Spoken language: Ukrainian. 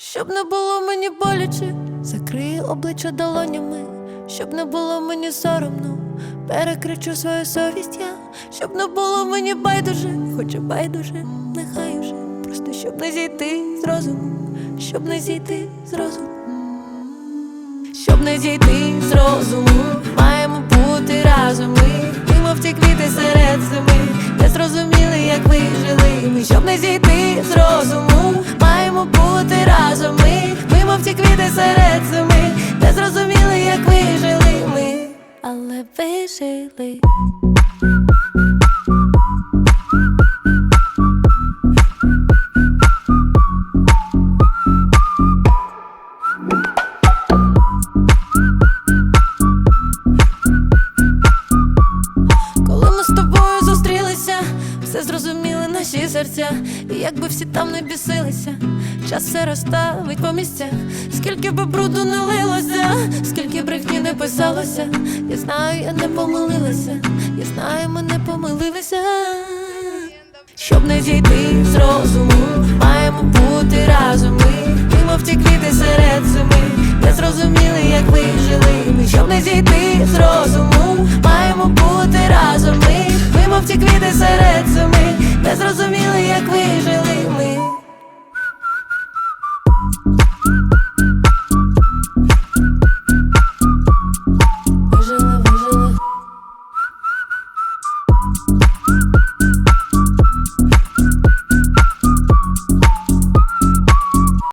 Щоб не було мені боляче, закрию обличчя долонями, щоб не було мені соромно, перекричу свою совість я, щоб не було мені байдуже, хоч байдуже, нехай уже, просто щоб не зійти з розуму, щоб не зійти з розуму. Щоб не зійти з розуму, маємо бути разом ми, ми мов квіти серед зими, не зрозуміли, як ви жили. Ми щоб не зійти з розуму, але ви жили. Коли ми з тобою зустрілися, все зрозуміли наші серця, і якби всі там не бісилися, час все розставить по місцях, скільки би бруду не лилося, скільки брехні не писалося, я знаю, я не помилилася, я знаю, ми не помилилися. Щоб не зійти з розуму, маємо бути разом ми, ми мов ті квіти серед зими, не зрозуміли, як ви жили. Ми. Щоб не зійти з розуму, маємо бути разом ми, ми мов ті квіти серед